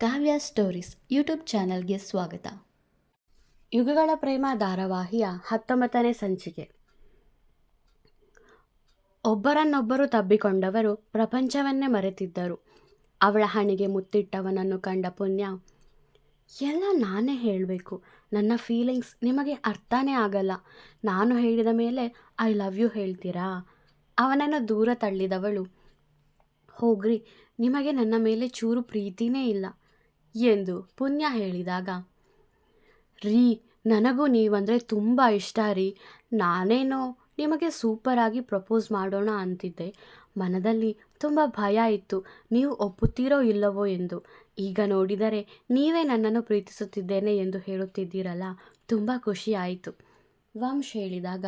ಕಾವ್ಯ stories YouTube ಚಾನಲ್ಗೆ ಸ್ವಾಗತ. ಯುಗಗಳ ಪ್ರೇಮ ಧಾರಾವಾಹಿಯ ಹತ್ತೊಂಬತ್ತನೇ ಸಂಚಿಕೆ. ಒಬ್ಬರನ್ನೊಬ್ಬರು ತಬ್ಬಿಕೊಂಡವರು ಪ್ರಪಂಚವನ್ನೇ ಮರೆತಿದ್ದರು. ಅವಳ ಹಣೆಗೆ ಮುತ್ತಿಟ್ಟವನನ್ನು ಕಂಡ ಪುಣ್ಯ, ಎಲ್ಲ ನಾನೇ ಹೇಳಬೇಕು. ನನ್ನ ಫೀಲಿಂಗ್ಸ್ ನಿಮಗೆ ಅರ್ಥನೇ ಆಗಲ್ಲ. ನಾನು ಹೇಳಿದ ಮೇಲೆ ಐ ಲವ್ ಯು ಹೇಳ್ತೀರಾ? ಅವನನ್ನು ದೂರ ತಳ್ಳಿದವಳು, ಹೋಗ್ರಿ, ನಿಮಗೆ ನನ್ನ ಮೇಲೆ ಚೂರು ಪ್ರೀತಿನೇ ಇಲ್ಲ. ಎಂದು ಪುಣ್ಯ ಹೇಳಿದಾಗ, ರೀ, ನನಗೂ ನೀವಂದರೆ ತುಂಬ ಇಷ್ಟ ರೀ. ನಾನೇನೋ ನಿಮಗೆ ಸೂಪರಾಗಿ ಪ್ರಪೋಸ್ ಮಾಡೋಣ ಅಂತಿದ್ದೆ. ಮನದಲ್ಲಿ ತುಂಬ ಭಯ ಇತ್ತು. ನೀವು ಒಪ್ಪುತ್ತೀರೋ ಇಲ್ಲವೋ ಎಂದು. ಈಗ ನೋಡಿದರೆ ನೀವೇ ನನ್ನನ್ನು ಪ್ರೀತಿಸುತ್ತಿದ್ದೇನೆ ಎಂದು ಹೇಳುತ್ತಿದ್ದೀರಲ್ಲ. ತುಂಬ ಖುಷಿ ಆಯಿತು. ವಂಶ್ ಹೇಳಿದಾಗ,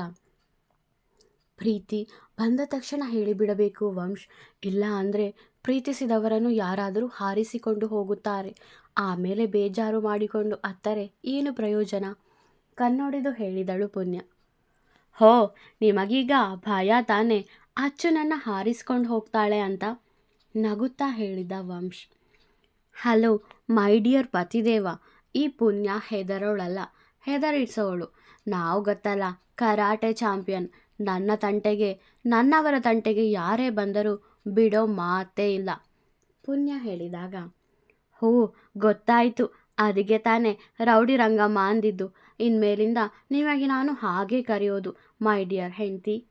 ಪ್ರೀತಿ ಬಂದ ತಕ್ಷಣ ಹೇಳಿಬಿಡಬೇಕು ವಂಶ್. ಇಲ್ಲ ಅಂದರೆ ಪ್ರೀತಿಸಿದವರನ್ನು ಯಾರಾದರೂ ಹಾರಿಸಿಕೊಂಡು ಹೋಗುತ್ತಾರೆ. ಆಮೇಲೆ ಬೇಜಾರು ಮಾಡಿಕೊಂಡು ಅತ್ತರೆ, ಏನು ಪ್ರಯೋಜನ? ಕನ್ನೊಡೆದು ಹೇಳಿದಳು ಪುಣ್ಯ. ಹೋ, ನಿಮಗೀಗ ಭಯ ತಾನೆ ಅಚ್ಚು ನನ್ನ ಹಾರಿಸ್ಕೊಂಡು ಹೋಗ್ತಾಳೆ ಅಂತ ನಗುತ್ತಾ ಹೇಳಿದ ವಂಶ್. ಹಲೋ, ಮೈ ಡಿಯರ್ ಪತಿದೇವ, ಈ ಪುಣ್ಯ ಹೆದರೋಳಲ್ಲ, ಹೆದರಿಸೋಳು. ನಾವು ಗೊತ್ತಲ್ಲ, ಕರಾಟೆ ಚಾಂಪಿಯನ್, ನನ್ನ ತಂಟೆಗೆ, ನನ್ನವರ ತಂಟೆಗೆ ಯಾರೇ ಬಂದರೂ ಬಿಡೋ ಮಾತೇ ಇಲ್ಲ. ಪುಣ್ಯ ಹೇಳಿದಾಗ, ಹೋ, ಗೊತ್ತಾಯಿತು. ಅದಕ್ಕೆ ತಾನೇ ರೌಡಿ ರಂಗಮ್ಮ ಅಂದಿದ್ದು. ಇನ್ಮೇಲಿಂದ ನಿಮಗೆ ನಾನು ಹಾಗೆ ಕರೆಯೋದು, ಮೈ ಡಿಯರ್ ಹೆಂಡತಿ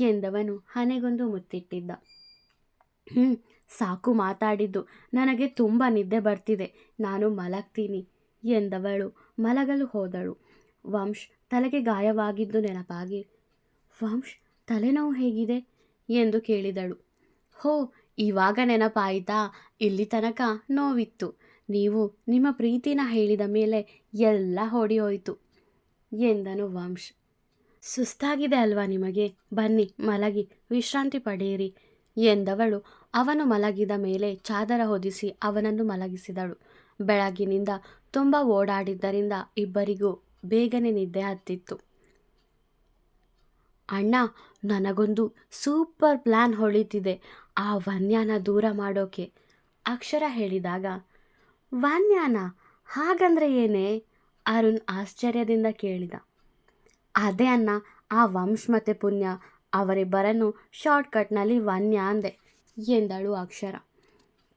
ಎಂದವನು ಹನೆಗೊಂದು ಮುತ್ತಿಟ್ಟಿದ್ದ. ಹ್ಞೂ ಸಾಕು ಮಾತಾಡಿದ್ದು. ನನಗೆ ತುಂಬ ನಿದ್ದೆ ಬರ್ತಿದೆ. ನಾನು ಮಲಗ್ತೀನಿ ಎಂದವಳು ಮಲಗಲು ಹೋದಳು. ವಂಶ್ ತಲೆಗೆ ಗಾಯವಾಗಿದ್ದು ನೆನಪಾಗಿ, ವಂಶ್ ತಲೆನೋವು ಹೇಗಿದೆ ಎಂದು ಕೇಳಿದಳು. ಹೋ, ಇವಾಗ ನೆನಪಾಯಿತಾ? ಇಲ್ಲಿ ತನಕ ನೋವಿತ್ತು. ನೀವು ನಿಮ್ಮ ಪ್ರೀತಿನ ಹೇಳಿದ ಮೇಲೆ ಎಲ್ಲ ಹೊಡಿ ಹೋಯಿತು ಎಂದನು ವಂಶ್. ಸುಸ್ತಾಗಿದೆ ಅಲ್ವಾ ನಿಮಗೆ? ಬನ್ನಿ, ಮಲಗಿ, ವಿಶ್ರಾಂತಿ ಪಡೆಯಿರಿ ಎಂದವಳು. ಅವನು ಮಲಗಿದ ಮೇಲೆ ಚಾದರ ಹೊದಿಸಿ ಅವನನ್ನು ಮಲಗಿಸಿದಳು. ಬೆಳಗಿನಿಂದ ತುಂಬ ಓಡಾಡಿದ್ದರಿಂದ ಇಬ್ಬರಿಗೂ ಬೇಗನೆ ನಿದ್ದೆ ಹತ್ತಿತ್ತು. ಅಣ್ಣ ನನಗೊಂದು ಸೂಪರ್ ಪ್ಲ್ಯಾನ್ ಹೊಳಿತಿದೆ ಆ ವನ್ಯಾನ ದೂರ ಮಾಡೋಕೆ. ಅಕ್ಷರ ಹೇಳಿದಾಗ, ವನ್ಯಾನ, ಹಾಗಂದ್ರೆ ಏನೇ? ಅರುಣ್ ಆಶ್ಚರ್ಯದಿಂದ ಕೇಳಿದ. ಅದೇ ಅಣ್ಣ, ಆ ವಂಶ್ ಮತ್ತು ಪುಣ್ಯ, ಅವರಿಬ್ಬರನ್ನು ಶಾರ್ಟ್ಕಟ್ನಲ್ಲಿ ವನ್ಯ ಅಂದೆ, ಎಂದಳು ಅಕ್ಷರ.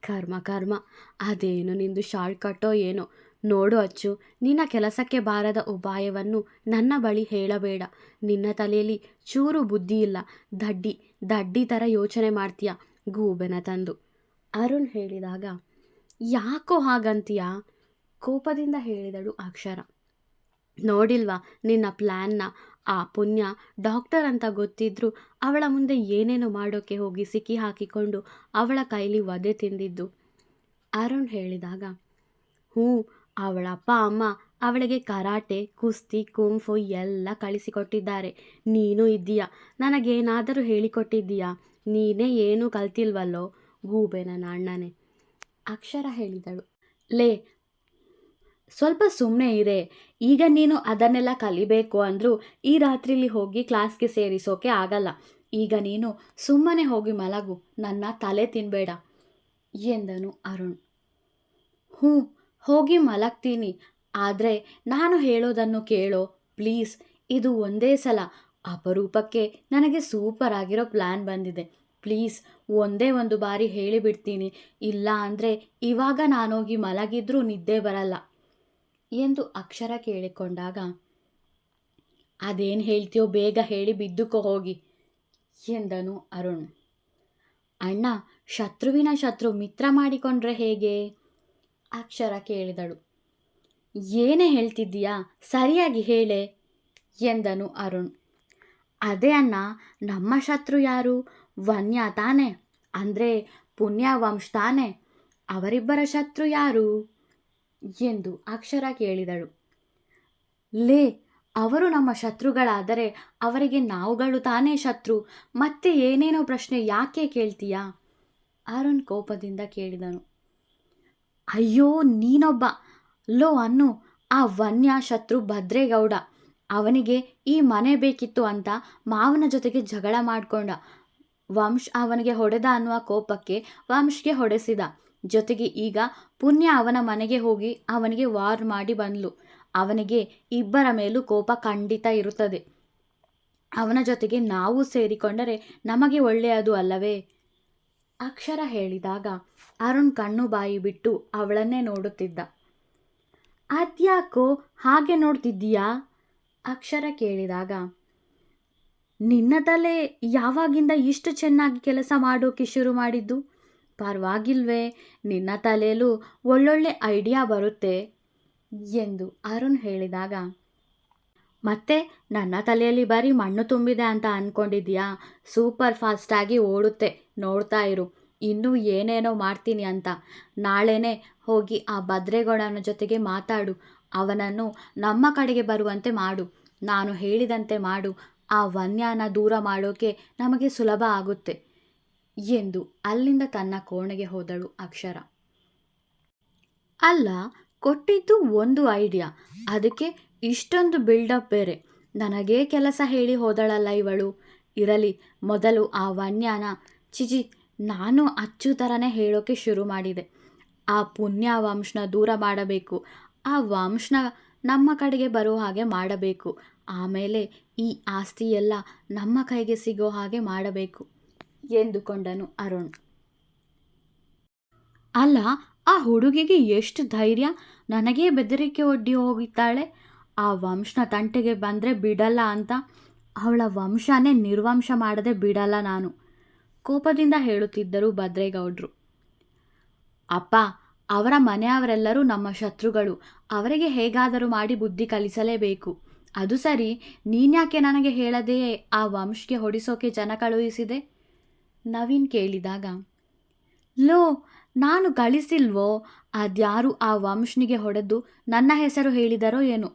ಕರ್ಮ ಕರ್ಮ, ಅದೇನು ನಿಂದು ಶಾರ್ಟ್ಕಟ್ಟೋ ಏನೋ? ನೋಡು ಅಚ್ಚು, ನಿನ್ನ ಕೆಲಸಕ್ಕೆ ಬಾರದ ಉಪಾಯವನ್ನು ನನ್ನ ಬಳಿ ಹೇಳಬೇಡ. ನಿನ್ನ ತಲೆಯಲ್ಲಿ ಚೂರು ಬುದ್ಧಿ ಇಲ್ಲ. ದಡ್ಡಿ ದಡ್ಡಿ ಥರ ಯೋಚನೆ ಮಾಡ್ತೀಯ? ಗೂಬೆನ ತಂದು. ಅರುಣ್ ಹೇಳಿದಾಗ, ಯಾಕೋ ಹಾಗಂತೀಯ? ಕೋಪದಿಂದ ಹೇಳಿದಳು ಅಕ್ಷರ. ನೋಡಿಲ್ವಾ, ನಿನ್ನ ಪ್ಲ್ಯಾನ್ನ ಆ ಪುಣ್ಯ, ಡಾಕ್ಟರ್ ಅಂತ ಗೊತ್ತಿದ್ರೂ ಅವಳ ಮುಂದೆ ಏನೇನು ಮಾಡೋಕ್ಕೆ ಹೋಗಿ ಸಿಕ್ಕಿ ಹಾಕಿಕೊಂಡು ಅವಳ ಕೈಲಿ ವಧೆ ತಿಂದಿದ್ದು. ಅರುಣ್ ಹೇಳಿದಾಗ, ಹ್ಞೂ ಅವಳ ಅಪ್ಪ, ಅಮ್ಮ ಅವಳಿಗೆ ಕರಾಟೆ, ಕುಸ್ತಿ, ಕುಂಫು ಎಲ್ಲ ಕಳಿಸಿಕೊಟ್ಟಿದ್ದಾರೆ. ನೀನು ಇದ್ದೀಯ? ನನಗೇನಾದರೂ ಹೇಳಿಕೊಟ್ಟಿದ್ದೀಯಾ? ನೀನೇ ಏನೂ ಕಲ್ತಿಲ್ವಲ್ಲೋ? ಗೂಬೆ ನನ್ನ ಅಣ್ಣನೇ ಅಕ್ಷರ ಹೇಳಿದಳು. ಲೇ, ಸ್ವಲ್ಪ ಸುಮ್ಮನೆ ಇರೆ. ಈಗ ನೀನು ಅದನ್ನೆಲ್ಲ ಕಲಿಬೇಕು ಅಂದರೂ ಈ ರಾತ್ರಿಲಿ ಹೋಗಿ ಕ್ಲಾಸ್ಗೆ ಸೇರಿಸೋಕೆ ಆಗಲ್ಲ. ಈಗ ನೀನು ಸುಮ್ಮನೆ ಹೋಗಿ ಮಲಗು. ನನ್ನ ತಲೆ ತಿನ್ನಬೇಡ ಎಂದನು ಅರುಣ್. ಹ್ಞೂ ಹೋಗಿ ಮಲಗ್ತೀನಿ. ಆದರೆ ನಾನು ಹೇಳೋದನ್ನು ಕೇಳೋ, ಪ್ಲೀಸ್, ಇದು ಒಂದೇ ಸಲ. ಅಪರೂಪಕ್ಕೆ ನನಗೆ ಸೂಪರ್ ಆಗಿರೋ ಪ್ಲ್ಯಾನ್ ಬಂದಿದೆ. ಪ್ಲೀಸ್, ಒಂದೇ ಒಂದು ಬಾರಿ ಹೇಳಿಬಿಡ್ತೀನಿ. ಇಲ್ಲ ಅಂದರೆ ಇವಾಗ ನಾನೋಗಿ ಮಲಗಿದ್ರೂ ನಿದ್ದೆ ಬರಲ್ಲ ಎಂದು ಅಕ್ಷರ ಕೇಳಿಕೊಂಡಾಗ, ಅದೇನು ಹೇಳ್ತೀಯೋ ಬೇಗ ಹೇಳಿ ಬಿದ್ದುಕೋ ಹೋಗಿ ಎಂದನು ಅರುಣ್. ಅಣ್ಣ, ಶತ್ರುವಿನ ಶತ್ರು ಮಿತ್ರ ಮಾಡಿಕೊಂಡ್ರೆ ಹೇಗೆ? ಅಕ್ಷರ ಕೇಳಿದಳು. ಏನೇ ಹೇಳ್ತಿದ್ದೀಯಾ? ಸರಿಯಾಗಿ ಹೇಳೆ, ಎಂದನು ಅರುಣ್. ಅದೇ ಅಣ್ಣ, ನಮ್ಮ ಶತ್ರು ಯಾರು? ವನ್ಯ ತಾನೆ? ಅಂದರೆ ಪುಣ್ಯವಂಶ್ ತಾನೆ? ಅವರಿಬ್ಬರ ಶತ್ರು ಯಾರು? ಎಂದು ಅಕ್ಷರ ಕೇಳಿದಳು. ಲೇ, ಅವರು ನಮ್ಮ ಶತ್ರುಗಳಾದರೆ ಅವರಿಗೆ ನಾವುಗಳು ತಾನೇ ಶತ್ರು? ಮತ್ತೆ ಏನೇನೋ ಪ್ರಶ್ನೆ ಯಾಕೆ ಕೇಳ್ತೀಯಾ? ಅರುಣ್ ಕೋಪದಿಂದ ಕೇಳಿದನು. ಅಯ್ಯೋ, ನೀನೊಬ್ಬ. ಲೋ, ಅನ್ನು, ಆ ವನ್ಯ ಶತ್ರು ಭದ್ರೇಗೌಡ. ಅವನಿಗೆ ಈ ಮನೆ ಬೇಕಿತ್ತು ಅಂತ ಮಾವನ ಜೊತೆಗೆ ಜಗಳ ಮಾಡಿಕೊಂಡ. ವಂಶ್ ಅವನಿಗೆ ಹೊಡೆದ ಅನ್ನುವ ಕೋಪಕ್ಕೆ ವಂಶ್ಗೆ ಹೊಡೆಸಿದ. ಜೊತೆಗೆ ಈಗ ಪುಣ್ಯ ಅವನ ಮನೆಗೆ ಹೋಗಿ ಅವನಿಗೆ ವಾರ್ ಮಾಡಿ ಬಂದ್ಲು. ಅವನಿಗೆ ಇಬ್ಬರ ಮೇಲೂ ಕೋಪ ಖಂಡಿತ ಇರುತ್ತದೆ. ಅವನ ಜೊತೆಗೆ ನಾವು ಸೇರಿಕೊಂಡರೆ ನಮಗೆ ಒಳ್ಳೆಯದು ಅಲ್ಲವೇ? ಅಕ್ಷರ ಹೇಳಿದಾಗ ಅರುಣ್ ಕಣ್ಣು ಬಾಯಿ ಬಿಟ್ಟು ಅವಳನ್ನೇ ನೋಡುತ್ತಿದ್ದ. ಅದ್ಯಾಕೋ ಹಾಗೆ ನೋಡ್ತಿದ್ದೀಯಾ? ಅಕ್ಷರ ಕೇಳಿದಾಗ. ನಿನ್ನ ತಲೆ ಯಾವಾಗಿಂದ ಇಷ್ಟು ಚೆನ್ನಾಗಿ ಕೆಲಸ ಮಾಡೋಕೆ ಶುರು ಮಾಡಿದ್ದು? ಪರವಾಗಿಲ್ವೇ, ನಿನ್ನ ತಲೆಯಲ್ಲೂ ಒಳ್ಳೊಳ್ಳೆ ಐಡಿಯಾ ಬರುತ್ತೆ, ಎಂದು ಅರುಣ್ ಹೇಳಿದಾಗ. ಮತ್ತೆ ನನ್ನ ತಲೆಯಲ್ಲಿ ಬರೀ ಮಣ್ಣು ತುಂಬಿದೆ ಅಂತ ಅಂದ್ಕೊಂಡಿದ್ಯಾ ಸೂಪರ್ ಫಾಸ್ಟಾಗಿ ಓಡುತ್ತೆ, ನೋಡ್ತಾ ಇರು. ಇನ್ನೂ ಏನೇನೋ ಮಾಡ್ತೀನಿ ಅಂತ. ನಾಳೆನೇ ಹೋಗಿ ಆ ಭದ್ರೇಗೌಡನ ಜೊತೆಗೆ ಮಾತಾಡು. ಅವನನ್ನು ನಮ್ಮ ಕಡೆಗೆ ಬರುವಂತೆ ಮಾಡು. ನಾನು ಹೇಳಿದಂತೆ ಮಾಡು. ಆ ವನ್ಯಾನ ದೂರ ಮಾಡೋಕೆ ನಮಗೆ ಸುಲಭ ಆಗುತ್ತೆ ಎಂದು ಅಲ್ಲಿಂದ ತನ್ನ ಕೋಣೆಗೆ ಹೋದಳು ಅಕ್ಷರ. ಅಲ್ಲ, ಕೊಟ್ಟಿದ್ದು ಒಂದು ಐಡಿಯಾ. ಅದಕ್ಕೆ ಇಷ್ಟೊಂದು ಬಿಲ್ಡಪ್ ಬೇರೆ. ನನಗೇ ಕೆಲಸ ಹೇಳಿ ಹೋದಳಲ್ಲ ಇವಳು. ಇರಲಿ, ಮೊದಲು ಆ ವನ್ಯಾನ. ಚಿಚಿ ನಾನು ಅಚ್ಚು ಥರನೇ ಹೇಳೋಕ್ಕೆ ಶುರು ಮಾಡಿದೆ. ಆ ಪುಣ್ಯ ವಂಶನ ದೂರ ಮಾಡಬೇಕು. ಆ ವಂಶನ ನಮ್ಮ ಕಡೆಗೆ ಬರೋ ಹಾಗೆ ಮಾಡಬೇಕು. ಆಮೇಲೆ ಈ ಆಸ್ತಿ ಎಲ್ಲ ನಮ್ಮ ಕೈಗೆ ಸಿಗೋ ಹಾಗೆ ಮಾಡಬೇಕು ಎಂದುಕೊಂಡನು ಅರುಣ್. ಅಲ್ಲ, ಆ ಹುಡುಗಿಗೆ ಎಷ್ಟು ಧೈರ್ಯ? ನನಗೆ ಬೆದರಿಕೆ ಒಡ್ಡಿ ಹೋಗಿದ್ದಾಳೆ. ಆ ವಂಶನ ತಂಟೆಗೆ ಬಂದರೆ ಬಿಡಲ್ಲ ಅಂತ. ಅವಳ ವಂಶನೇ ನಿರ್ವಂಶ ಮಾಡದೆ ಬಿಡಲ್ಲ ನಾನು. ಕೋಪದಿಂದ ಹೇಳುತ್ತಿದ್ದರು ಭದ್ರೇಗೌಡರು. ಅಪ್ಪ, ಅವರ ಮನೆಯವರೆಲ್ಲರೂ ನಮ್ಮ ಶತ್ರುಗಳು. ಅವರಿಗೆ ಹೇಗಾದರೂ ಮಾಡಿ ಬುದ್ಧಿ ಕಲಿಸಲೇಬೇಕು. ಅದು ಸರಿ ನೀನ್ಯಾಕೆ ನನಗೆ ಹೇಳದೆಯೇ ಆ ವಂಶಕ್ಕೆ ಹೊಡಿಸೋಕೆ ಜನ ಕಳುಹಿಸಿದೆ? ನವೀನ್ ಕೇಳಿದಾಗ, ಲೋ, ನಾನು ಕಳಿಸಿಲ್ವೋ ಅದ್ಯಾರು ಆ ವಂಶನಿಗೆ ಹೊಡೆದು ನನ್ನ ಹೆಸರು ಹೇಳಿದರೋ ಏನು?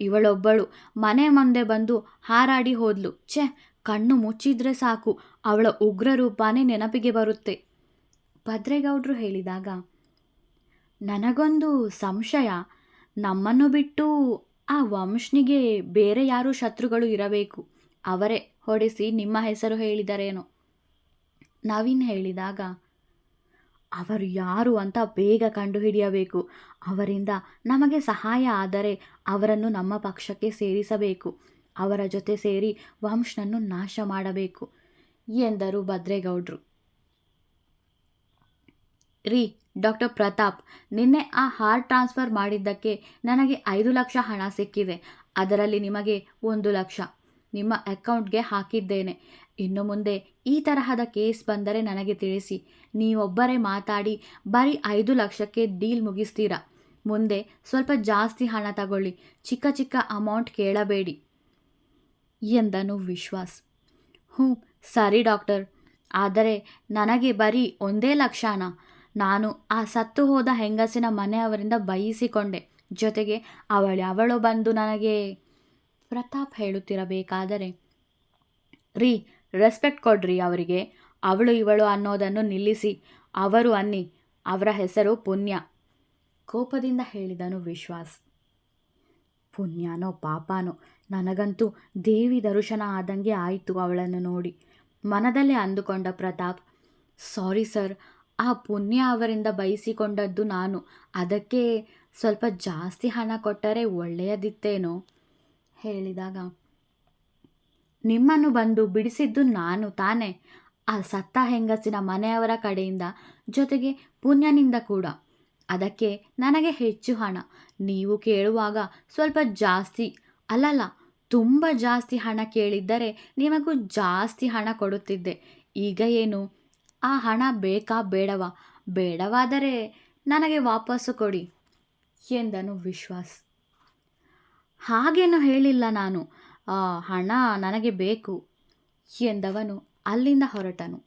ಇವಳೊಬ್ಬಳು ಮನೆ ಮುಂದೆ ಬಂದು ಹಾರಾಡಿ ಹೋದ್ಲು. ಛೆ ಕಣ್ಣು ಮುಚ್ಚಿದ್ರೆ ಸಾಕು, ಅವಳ ಉಗ್ರ ರೂಪನೇ ನೆನಪಿಗೆ ಬರುತ್ತೆ. ಭದ್ರೇಗೌಡರು ಹೇಳಿದಾಗ, ನನಗೊಂದು ಸಂಶಯ. ನಮ್ಮನ್ನು ಬಿಟ್ಟು ಆ ವಂಶನಿಗೆ ಬೇರೆ ಯಾರೂ ಶತ್ರುಗಳು ಇರಬೇಕು? ಅವರೇ ಹೊಡೆಸಿ ನಿಮ್ಮ ಹೆಸರು ಹೇಳಿದರೇನೋ? ನವೀನ್ ಹೇಳಿದಾಗ, ಅವರು ಯಾರು ಅಂತ ಬೇಗ ಕಂಡುಹಿಡಿಯಬೇಕು. ಅವರಿಂದ ನಮಗೆ ಸಹಾಯ ಆದರೆ ಅವರನ್ನು ನಮ್ಮ ಪಕ್ಷಕ್ಕೆ ಸೇರಿಸಬೇಕು. ಅವರ ಜೊತೆ ಸೇರಿ ವಂಶನನ್ನು ನಾಶ ಮಾಡಬೇಕು ಎಂದರು ಭದ್ರೇಗೌಡರು. ರೀ, ಡಾಕ್ಟರ್ ಪ್ರತಾಪ್, ನಿನ್ನೆ ಆ ಹಾರ್ಟ್ ಟ್ರಾನ್ಸ್ಫರ್ ಮಾಡಿದ್ದಕ್ಕೆ ನನಗೆ ಐದು ಲಕ್ಷ ಹಣ ಸಿಕ್ಕಿದೆ ಅದರಲ್ಲಿ ನಿಮಗೆ ಒಂದು ಲಕ್ಷ. ನಿಮ್ಮ ಅಕೌಂಟ್ಗೆ ಹಾಕಿದ್ದೇನೆ. ಇನ್ನು ಮುಂದೆ ಈ ತರಹದ ಕೇಸ್ ಬಂದರೆ ನನಗೆ ತಿಳಿಸಿ. ನೀವೊಬ್ಬರೇ ಮಾತಾಡಿ ಬರೀ ಐದು ಲಕ್ಷಕ್ಕೆ ಡೀಲ್ ಮುಗಿಸ್ತೀರಾ? ಮುಂದೆ ಸ್ವಲ್ಪ ಜಾಸ್ತಿ ಹಣ ತಗೊಳ್ಳಿ. ಚಿಕ್ಕ ಚಿಕ್ಕ ಅಮೌಂಟ್ ಕೇಳಬೇಡಿ. ಎಂದನು ವಿಶ್ವಾಸ್. ಹ್ಞೂ, ಸರಿ ಡಾಕ್ಟರ್. ಆದರೆ ನನಗೆ ಬರೀ ಒಂದೇ ಲಕ್ಷಣ ನಾನು ಆ ಸತ್ತು ಹೋದ ಹೆಂಗಸಿನ ಮನೆಯವರಿಂದ ಬಯಸಿಕೊಂಡೆ ಜೊತೆಗೆ ಅವಳು ಅವಳು ಬಂದು ನನಗೆ ಪ್ರತಾಪ್ ಹೇಳುತ್ತಿರಬೇಕಾದರೆ, ರೀ, ರೆಸ್ಪೆಕ್ಟ್ ಕೊಡ್ರಿ ಅವರಿಗೆ. ಅವಳು ಇವಳು ಅನ್ನೋದನ್ನು ನಿಲ್ಲಿಸಿ. ಅವರು ಅನ್ನಿ, ಅವರ ಹೆಸರು ಪುಣ್ಯ ಕೋಪದಿಂದ ಹೇಳಿದನು ವಿಶ್ವಾಸ್. ಪುಣ್ಯನೋ ಪಾಪನೋ ನನಗಂತೂ ದೇವಿ ದರ್ಶನ ಆದಂಗೆ ಆಯಿತು ಅವಳನ್ನು ನೋಡಿ. ಮನದಲ್ಲೇ ಅಂದುಕೊಂಡ ಪ್ರತಾಪ್, ಸಾರಿ ಸರ್, ಆ ಪುಣ್ಯ ಅವರಿಂದ ಬಯಸಿಕೊಂಡದ್ದು ನಾನು. ಅದಕ್ಕೆ ಸ್ವಲ್ಪ ಜಾಸ್ತಿ ಹಣ ಕೊಟ್ಟರೆ ಒಳ್ಳೆಯದಿತ್ತೇನೋ? ಹೇಳಿದಾಗ, ನಿಮ್ಮನ್ನು ಬಂದು ಬಿಡಿಸಿದ್ದು ನಾನು ತಾನೇ. ಆ ಸತ್ತ ಹೆಂಗಸಿನ ಮನೆಯವರ ಕಡೆಯಿಂದ ಜೊತೆಗೆ ಪುಣ್ಯನಿಂದ ಕೂಡ. ಅದಕ್ಕೆ ನನಗೆ ಹೆಚ್ಚು ಹಣ. ನೀವು ಕೇಳುವಾಗ ಸ್ವಲ್ಪ ಜಾಸ್ತಿ. ಅಲ್ಲಲ್ಲ ತುಂಬ ಜಾಸ್ತಿ ಹಣ ಕೇಳಿದ್ದರೆ ನಿಮಗೂ ಜಾಸ್ತಿ ಹಣ ಕೊಡುತ್ತಿದ್ದೆ. ಈಗ ಏನು? ಆ ಹಣ ಬೇಕಾ ಬೇಡವಾ? ಬೇಡವಾದರೆ ನನಗೆ ವಾಪಸ್ಸು ಕೊಡಿ ಎಂದನು ವಿಶ್ವಾಸ್. ಹಾಗೇನು ಹೇಳಿಲ್ಲ ನಾನು. ಹಣ ನನಗೆ ಬೇಕು ಎಂದವನು ಅಲ್ಲಿಂದ ಹೊರಟನು.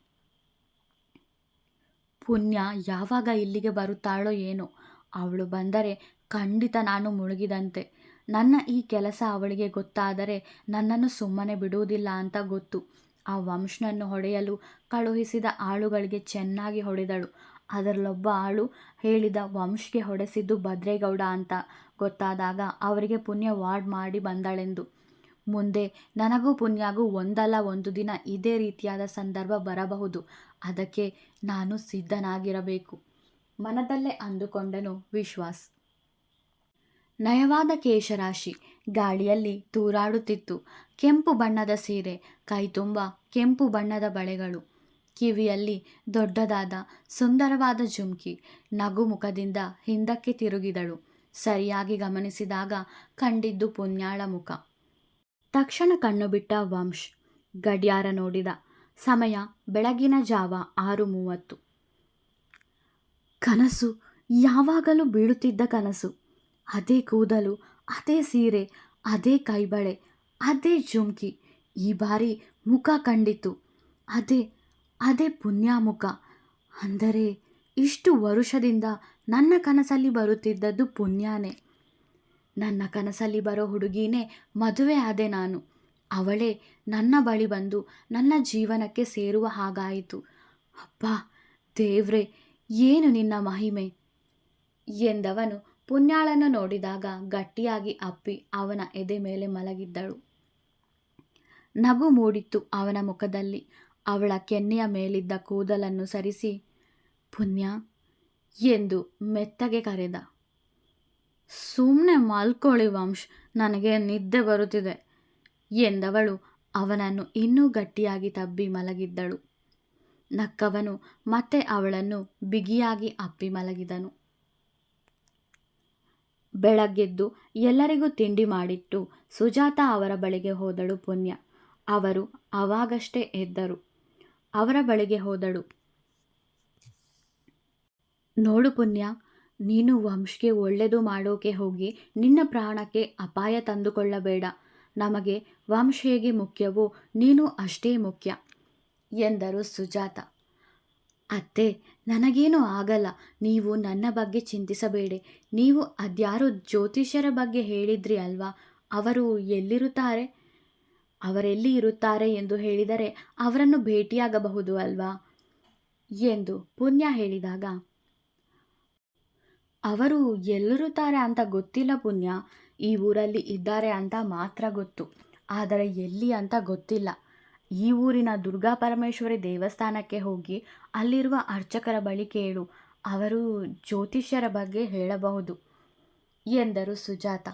ಪುಣ್ಯ ಯಾವಾಗ ಇಲ್ಲಿಗೆ ಬರುತ್ತಾಳೋ ಏನೋ. ಅವಳು ಬಂದರೆ ಖಂಡಿತ ನಾನು ಮುಳುಗಿದಂತೆ. ನನ್ನ ಈ ಕೆಲಸ ಅವಳಿಗೆ ಗೊತ್ತಾದರೆ ನನ್ನನ್ನು ಸುಮ್ಮನೆ ಬಿಡುವುದಿಲ್ಲ ಅಂತ ಗೊತ್ತು. ಆ ವಂಶನನ್ನು ಹೊಡೆಯಲು ಕಳುಹಿಸಿದ ಆಳುಗಳಿಗೆ ಚೆನ್ನಾಗಿ ಹೊಡೆದಳು. ಅದರಲ್ಲೊಬ್ಬ ಆಳು ಹೇಳಿದ ವಂಶ್ಗೆ ಹೊಡೆಸಿದ್ದು ಭದ್ರೇಗೌಡ ಅಂತ ಗೊತ್ತಾದಾಗ ಅವರಿಗೆ ಪುಣ್ಯ ವಾರ್ಡ್ ಮಾಡಿ ಬಂದಳೆಂದು. ಮುಂದೆ ನನಗೂ ಪುಣ್ಯಾಗೂ ಒಂದಲ್ಲ, ಒಂದು ದಿನ ಇದೇ ರೀತಿಯಾದ ಸಂದರ್ಭ ಬರಬಹುದು. ಅದಕ್ಕೆ ನಾನು ಸಿದ್ಧನಾಗಿರಬೇಕು. ಮನದಲ್ಲೇ ಅಂದುಕೊಂಡನು ವಿಶ್ವಾಸ್. ನಯವಾದ ಕೇಶರಾಶಿ. ಗಾಳಿಯಲ್ಲಿ ತೂರಾಡುತ್ತಿತ್ತು. ಕೆಂಪು ಬಣ್ಣದ ಸೀರೆ, ಕೈತುಂಬ, ಕೆಂಪು ಬಣ್ಣದ ಬಳೆಗಳು. ಕಿವಿಯಲ್ಲಿ ದೊಡ್ಡದಾದ, ಸುಂದರವಾದ ಜುಮ್ಕಿ. ನಗು ಮುಖದಿಂದ ಹಿಂದಕ್ಕೆ ತಿರುಗಿದಳು. ಸರಿಯಾಗಿ ಗಮನಿಸಿದಾಗ ಕಂಡಿದ್ದು ಪುಣ್ಯಾಳ ಮುಖ. ತಕ್ಷಣ ಕಣ್ಣು ಬಿಟ್ಟ ವಂಶ್. ಗಡಿಯಾರ ನೋಡಿದ. ಸಮಯ ಬೆಳಗಿನ ಜಾವ ಆರು ಮೂವತ್ತು. ಕನಸು ಯಾವಾಗಲೂ ಬೀಳುತ್ತಿದ್ದ ಕನಸು. ಅದೇ ಕೂದಲು, ಅದೇ ಸೀರೆ, ಅದೇ ಕೈಬಳೆ, ಅದೇ ಜುಮ್ಕಿ. ಈ ಬಾರಿ ಮುಖ ಕಂಡಿತು ಅದೇ ಅದೇ ಪುಣ್ಯ ಮುಖ ಅಂದರೆ ಇಷ್ಟು ವರುಷದಿಂದ ನನ್ನ ಕನಸಲ್ಲಿ ಬರುತ್ತಿದ್ದದ್ದು ಪುಣ್ಯಾನೇ. ನನ್ನ ಕನಸಲ್ಲಿ ಬರೋ ಹುಡುಗಿನೇ ಮದುವೆ ಆದೆ ನಾನು. ಅವಳೇ ನನ್ನ ಬಳಿ ಬಂದು ನನ್ನ ಜೀವನಕ್ಕೆ ಸೇರುವ ಹಾಗಾಯಿತು. ಅಪ್ಪ ದೇವ್ರೆ, ಏನು ನಿನ್ನ ಮಹಿಮೆ? ಎಂದವನು ಪುಣ್ಯಾಳನ್ನು ನೋಡಿದಾಗ ಗಟ್ಟಿಯಾಗಿ ಅಪ್ಪಿ ಅವನ ಎದೆ ಮೇಲೆ ಮಲಗಿದ್ದಳು. ನಗು ಮೂಡಿತ್ತು ಅವನ ಮುಖದಲ್ಲಿ. ಅವಳ ಕೆನ್ನೆಯ ಮೇಲಿದ್ದ ಕೂದಲನ್ನು ಸರಿಸಿ, ಪುಣ್ಯ, ಎಂದು ಮೆತ್ತಗೆ ಕರೆದ. ಸುಮ್ಮನೆ ಮಲ್ಕೊಳ್ಳಿ ವಂಶ್, ನನಗೆ ನಿದ್ದೆ ಬರುತ್ತಿದೆ ಎಂದವಳು ಅವನನ್ನು ಇನ್ನೂ ಗಟ್ಟಿಯಾಗಿ ತಬ್ಬಿ ಮಲಗಿದ್ದಳು. ನಕ್ಕವನು ಮತ್ತೆ ಅವಳನ್ನು ಬಿಗಿಯಾಗಿ ಅಪ್ಪಿ ಮಲಗಿದನು. ಬೆಳಗ್ಗೆದ್ದು ಎಲ್ಲರಿಗೂ ತಿಂಡಿ ಮಾಡಿಟ್ಟು ಸುಜಾತ ಅವರ ಬಳಿಗೆ ಹೋದಳು ಪುಣ್ಯ. ಅವರು ಅವಾಗಷ್ಟೇ ಎದ್ದರು. ಅವರ ಬಳಿಗೆ ಹೋದಳು. ನೋಡು ಪುಣ್ಯ, ನೀನು ವಂಶ್ಗೆ ಒಳ್ಳೆಯದು ಮಾಡೋಕೆ ಹೋಗಿ ನಿನ್ನ ಪ್ರಾಣಕ್ಕೆ ಅಪಾಯ ತಂದುಕೊಳ್ಳಬೇಡ. ನಮಗೆ ವಂಶ ಹೇಗೆ ಮುಖ್ಯವೋ ನೀನು ಅಷ್ಟೇ ಮುಖ್ಯ, ಎಂದರು ಸುಜಾತ. ಅತ್ತೆ, ನನಗೇನು ಆಗಲ್ಲ. ನೀವು ನನ್ನ ಬಗ್ಗೆ ಚಿಂತಿಸಬೇಡಿ. ನೀವು ಅದ್ಯಾರೋ ಜ್ಯೋತಿಷ್ಯರ ಬಗ್ಗೆ ಹೇಳಿದ್ರಿ ಅಲ್ವಾ? ಅವರು ಎಲ್ಲಿರುತ್ತಾರೆ? ಅವರೆಲ್ಲಿ ಇರುತ್ತಾರೆ ಎಂದು ಹೇಳಿದರೆ ಅವರನ್ನು ಭೇಟಿಯಾಗಬಹುದು ಅಲ್ವಾ? ಎಂದು ಪುಣ್ಯ ಹೇಳಿದಾಗ, ಅವರು ಎಲ್ಲಿರುತ್ತಾರೆ ಅಂತ ಗೊತ್ತಿಲ್ಲ ಪುಣ್ಯ. ಈ ಊರಲ್ಲಿ ಇದ್ದಾರೆ ಅಂತ ಮಾತ್ರ ಗೊತ್ತು. ಆದರೆ ಎಲ್ಲಿ ಅಂತ ಗೊತ್ತಿಲ್ಲ. ಈ ಊರಿನ ದುರ್ಗಾ ಪರಮೇಶ್ವರಿ ದೇವಸ್ಥಾನಕ್ಕೆ ಹೋಗಿ ಅಲ್ಲಿರುವ ಅರ್ಚಕರ ಬಳಿ ಕೇಳು. ಅವರು ಜ್ಯೋತಿಷ್ಯರ ಬಗ್ಗೆ ಹೇಳಬಹುದು ಎಂದರು ಸುಜಾತ.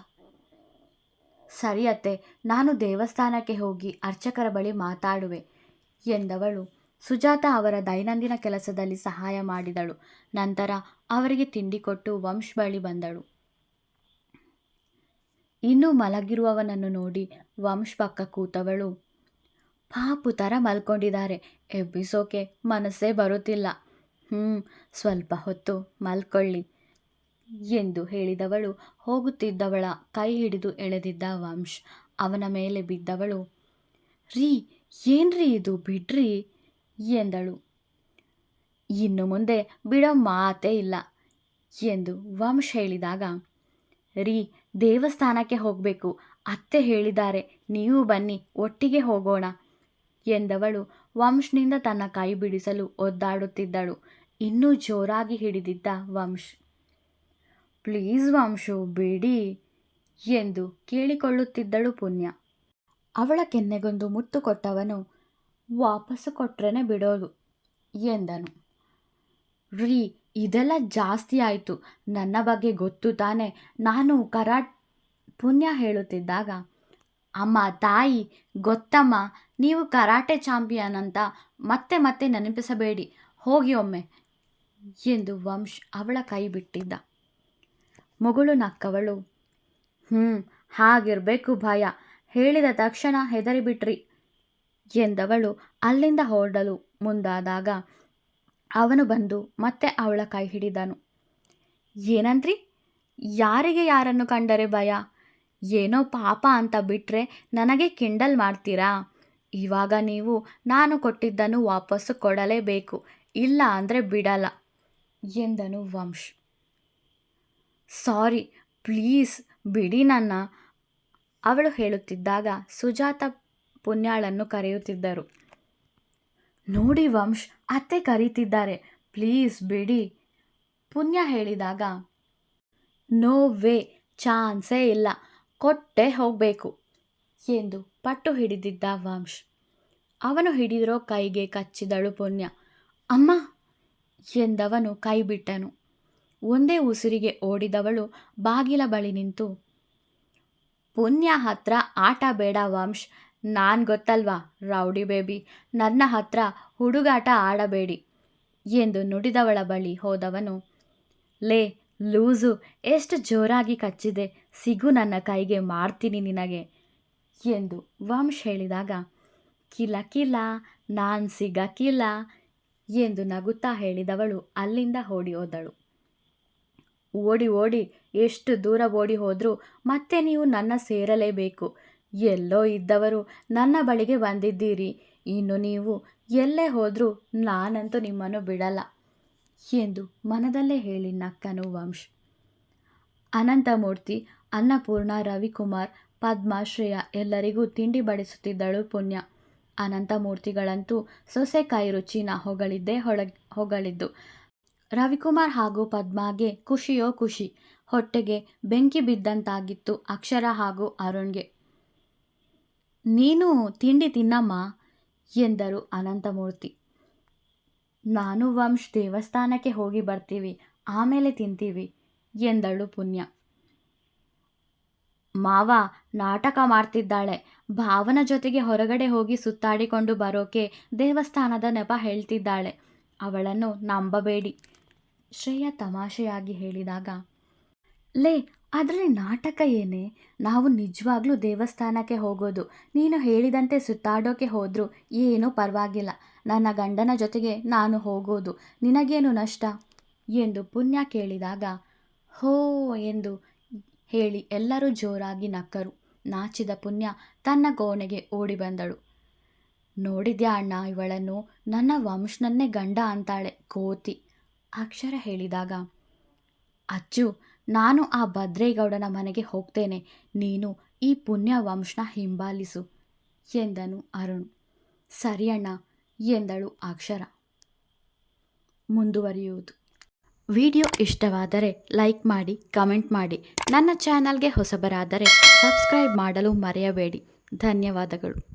ಸರಿ ಅತ್ತೆ, ನಾನು ದೇವಸ್ಥಾನಕ್ಕೆ ಹೋಗಿ ಅರ್ಚಕರ ಬಳಿ ಮಾತಾಡುವೆ ಎಂದವಳು. ಸುಜಾತ ಅವರ ದೈನಂದಿನ ಕೆಲಸದಲ್ಲಿ ಸಹಾಯ ಮಾಡಿದಳು. ನಂತರ ಅವರಿಗೆ ತಿಂಡಿ ಕೊಟ್ಟು ವಂಶ್ ಬಳಿ ಬಂದಳು. ಇನ್ನೂ ಮಲಗಿರುವವನನ್ನು ನೋಡಿ ವಂಶ್ ಪಕ್ಕ ಕೂತವಳು. ಪಾಪು ಥರ ಮಲ್ಕೊಂಡಿದ್ದಾರೆ. ಎಬ್ಬಿಸೋಕೆ ಮನಸ್ಸೇ ಬರುತ್ತಿಲ್ಲ. ಹ್ಞೂ ಸ್ವಲ್ಪ ಹೊತ್ತು ಮಲ್ಕೊಳ್ಳಿ ಎಂದು ಹೇಳಿದವಳು ಹೋಗುತ್ತಿದ್ದವಳ ಕೈ ಹಿಡಿದು ಎಳೆದಿದ್ದ ವಂಶ್ ಅವನ ಮೇಲೆ ಬಿದ್ದವಳು. ರೀ, ಏನ್ರಿ ಇದು ಬಿಡ್ರಿ ಎಂದಳು. ಇನ್ನು ಮುಂದೆ ಬಿಡೋ ಮಾತೇ ಇಲ್ಲ ಎಂದು ವಂಶ್ ಹೇಳಿದಾಗ, ರೀ, ದೇವಸ್ಥಾನಕ್ಕೆ ಹೋಗಬೇಕು. ಅತ್ತೆ ಹೇಳಿದ್ದಾರೆ, ನೀವು ಬನ್ನಿ, ಒಟ್ಟಿಗೆ ಹೋಗೋಣ ಎಂದವಳು. ವಂಶ್ನಿಂದ ತನ್ನ ಕೈ ಬಿಡಿಸಲು ಒದ್ದಾಡುತ್ತಿದ್ದಳು. ಇನ್ನೂ ಜೋರಾಗಿ ಹಿಡಿದಿದ್ದ ವಂಶ್. ಪ್ಲೀಸ್ ವಂಶು, ಬಿಡಿ ಎಂದು ಕೇಳಿಕೊಳ್ಳುತ್ತಿದ್ದಳು ಪುಣ್ಯ. ಅವಳ ಕೆನ್ನೆಗೊಂದು ಮುತ್ತು ಕೊಟ್ಟವನು, ವಾಪಸ್ಸು ಕೊಟ್ರೇನೆ ಬಿಡೋದು ಎಂದನು. ರೀ, ಇದೆಲ್ಲ ಜಾಸ್ತಿ ಆಯಿತು. ನನ್ನ ಬಗ್ಗೆ ಗೊತ್ತು ತಾನೆ. ನಾನು ಕರಾಟ್ ಪುಣ್ಯ ಹೇಳುತ್ತಿದ್ದಾಗ ಅಮ್ಮ, ತಾಯಿ, ಗೊತ್ತಮ್ಮ, ನೀವು ಕರಾಟೆ ಚಾಂಪಿಯನ್ ಅಂತ ಮತ್ತೆ ಮತ್ತೆ ನೆನಪಿಸಬೇಡಿ. ಹೋಗಿ ಒಮ್ಮೆ ಎಂದು ವಂಶ್ ಅವಳ ಕೈ ಬಿಟ್ಟಿದ್ದ. ಮಗಳು ನಕ್ಕವಳು. ಹ್ಞೂ ಹಾಗಿರಬೇಕು ಭಯ. ಹೇಳಿದ ತಕ್ಷಣ ಹೆದರಿಬಿಟ್ರಿ ಎಂದವಳು ಅಲ್ಲಿಂದ ಹೊರಡಲು ಮುಂದಾದಾಗ ಅವನು ಬಂದು ಮತ್ತೆ ಅವಳ ಕೈ ಹಿಡಿದನು. ಏನಂದ್ರಿ? ಯಾರಿಗೆ ಯಾರನ್ನು ಕಂಡರೆ ಭಯ? ಏನೋ ಪಾಪ ಅಂತ ಬಿಟ್ಟರೆ ನನಗೆ ಕಿಂಡಲ್ ಮಾಡ್ತೀರಾ? ಇವಾಗ ನೀವು ನಾನು ಕೊಟ್ಟಿದ್ದನ್ನು ವಾಪಸ್ಸು ಕೊಡಲೇಬೇಕು, ಇಲ್ಲ ಅಂದರೆ ಬಿಡಲ್ಲ, ಎಂದನು ವಂಶ್. ಸಾರಿ, ಪ್ಲೀಸ್ ಬಿಡಿ ನನ್ನ, ಅವಳು ಹೇಳುತ್ತಿದ್ದಾಗ ಸುಜಾತ ಪುಣ್ಯಾಳನ್ನು ಕರೆಯುತ್ತಿದ್ದರು. ನೋಡಿ ವಂಶ್, ಅತ್ತೆ ಕರೀತಿದ್ದಾರೆ, ಪ್ಲೀಸ್ ಬಿಡಿ. ಪುಣ್ಯ ಹೇಳಿದಾಗ, ನೋ ವೇ, ಚಾನ್ಸೇ ಇಲ್ಲ. ಕೊಟ್ಟೆ ಹೋಗಬೇಕು ಎಂದು ಪಟ್ಟು ಹಿಡಿದಿದ್ದ ವಂಶ್. ಅವನು ಹಿಡಿದಿರೋ ಕೈಗೆ ಕಚ್ಚಿದಳು ಪುಣ್ಯ. ಅಮ್ಮ ಎಂದವನು ಕೈಬಿಟ್ಟನು. ಒಂದೇ ಉಸಿರಿಗೆ ಓಡಿದವಳು ಬಾಗಿಲ ಬಳಿ ನಿಂತು, ಪುಣ್ಯ ಹತ್ರ ಆಟ ಬೇಡ ವಂಶ್, ನಾನು ಗೊತ್ತಲ್ವಾ? ರೌಡಿ ಬೇಬಿ, ನನ್ನ ಹತ್ರ ಹುಡುಗಾಟ ಆಡಬೇಡಿ ಎಂದು ನುಡಿದವಳ ಬಳಿ ಹೋದವನು, ಲೇ ಲೂಸು, ಎಷ್ಟು ಜೋರಾಗಿ ಕಚ್ಚಿದೆ, ಸಿಗು ನನ್ನ ಕೈಗೆ ಮಾಡ್ತೀನಿ ನಿನಗೆ ಎಂದು ವಂಶ್ ಹೇಳಿದಾಗ, ಕಿಲ ಕಿಲ, ನಾನು ಸಿಗಕಿಲ್ಲ ಎಂದು ನಗುತ್ತಾ ಹೇಳಿದವಳು ಅಲ್ಲಿಂದ ಓಡಿ ಹೋದಳು. ಓಡಿ ಓಡಿ ಎಷ್ಟು ದೂರ ಓಡಿ ಹೋದರೂ ಮತ್ತೆ ನೀವು ನನ್ನ ಸೇರಲೇಬೇಕು. ಎಲ್ಲೋ ಇದ್ದವರು ನನ್ನ ಬಳಿಗೆ ಬಂದಿದ್ದೀರಿ. ಇನ್ನು ನೀವು ಎಲ್ಲೇ ಹೋದರೂ ನಾನಂತೂ ನಿಮ್ಮನ್ನು ಬಿಡಲ್ಲ. ಎಂದು ಮನದಲ್ಲೇ ಹೇಳಿ ನಕ್ಕನು ವಂಶ್. ಅನಂತಮೂರ್ತಿ, ಅನ್ನಪೂರ್ಣ, ರವಿಕುಮಾರ್, ಪದ್ಮ, ಶ್ರೇಯ ಎಲ್ಲರಿಗೂ ತಿಂಡಿ ಬಡಿಸುತ್ತಿದ್ದಳು ಪುಣ್ಯ. ಅನಂತಮೂರ್ತಿಗಳಂತೂ ಸೊಸೆಕಾಯಿ ರುಚಿನ ಹೊಗಳಿದ್ದೇ ಹೊಳ, ಹೊಗಳಿದ್ದು. ರವಿಕುಮಾರ್ ಹಾಗೂ ಪದ್ಮಾಗೆ ಖುಷಿಯೋ ಖುಷಿ, ಹೊಟ್ಟೆಗೆ ಬೆಂಕಿ ಬಿದ್ದಂತಾಗಿತ್ತು ಅಕ್ಷರ ಹಾಗೂ ಅರುಣ್ಗೆ. ನೀನು ತಿಂಡಿ ತಿನ್ನಮ್ಮ ಎಂದರು ಅನಂತಮೂರ್ತಿ. ನಾನು ವಂಶ್ ದೇವಸ್ಥಾನಕ್ಕೆ ಹೋಗಿ ಬರ್ತೀವಿ, ಆಮೇಲೆ ತಿಂತೀವಿ, ಎಂದಳು ಪುಣ್ಯ. ಮಾವ ನಾಟಕ ಮಾಡ್ತಿದ್ದಾಳೆ, ಭಾವನ ಜೊತೆಗೆ ಹೊರಗಡೆ ಹೋಗಿ ಸುತ್ತಾಡಿಕೊಂಡು ಬರೋಕೆ ದೇವಸ್ಥಾನದ ನೆಪ ಹೇಳ್ತಿದ್ದಾಳೆ. ಅವಳನ್ನು ನಂಬಬೇಡಿ. ಶ್ರೇಯ ತಮಾಷೆಯಾಗಿ ಹೇಳಿದಾಗ, ಲೇ ಅದರಲ್ಲಿ ನಾಟಕ ಏನೇ? ನಾವು ನಿಜವಾಗ್ಲೂ ದೇವಸ್ಥಾನಕ್ಕೆ ಹೋಗೋದು. ನೀನು ಹೇಳಿದಂತೆ ಸುತ್ತಾಡೋಕೆ ಹೋದರೂ, ಏನೂ ಪರವಾಗಿಲ್ಲ. ನನ್ನ ಗಂಡನ ಜೊತೆಗೆ ನಾನು ಹೋಗೋದು. ನಿನಗೇನು ನಷ್ಟ? ಎಂದು ಪುಣ್ಯ ಕೇಳಿದಾಗ, ಹೋ ಎಂದು ಹೇಳಿ ಎಲ್ಲರೂ ಜೋರಾಗಿ ನಕ್ಕರು. ನಾಚಿದ ಪುಣ್ಯ ತನ್ನ ಕೋಣೆಗೆ ಓಡಿ ಬಂದಳು. ನೋಡಿದ್ಯಾ ಅಣ್ಣ ಇವಳನ್ನು? ನನ್ನ ವಂಶನನ್ನೇ ಗಂಡ ಅಂತಾಳೆ, ಕೋತಿ. ಅಕ್ಷರ ಹೇಳಿದಾಗ, ಅಚ್ಚು ನಾನು ಆ ಭದ್ರೇಗೌಡನ ಮನೆಗೆ ಹೋಗ್ತೇನೆ. ನೀನು ಈ ಪುಣ್ಯ ವಂಶನ ಹಿಂಬಾಲಿಸು, ಎಂದನು ಅರುಣ್. ಸರಿಯಣ್ಣ ಎಂದಳು ಅಕ್ಷರ. ಮುಂದುವರಿಯುವುದು. ವಿಡಿಯೋ ಇಷ್ಟವಾದರೆ ಲೈಕ್ ಮಾಡಿ, ಕಮೆಂಟ್ ಮಾಡಿ. ನನ್ನ ಚಾನಲ್ಗೆ ಹೊಸಬರಾದರೆ ಸಬ್ಸ್ಕ್ರೈಬ್ ಮಾಡಲು ಮರೆಯಬೇಡಿ. ಧನ್ಯವಾದಗಳು.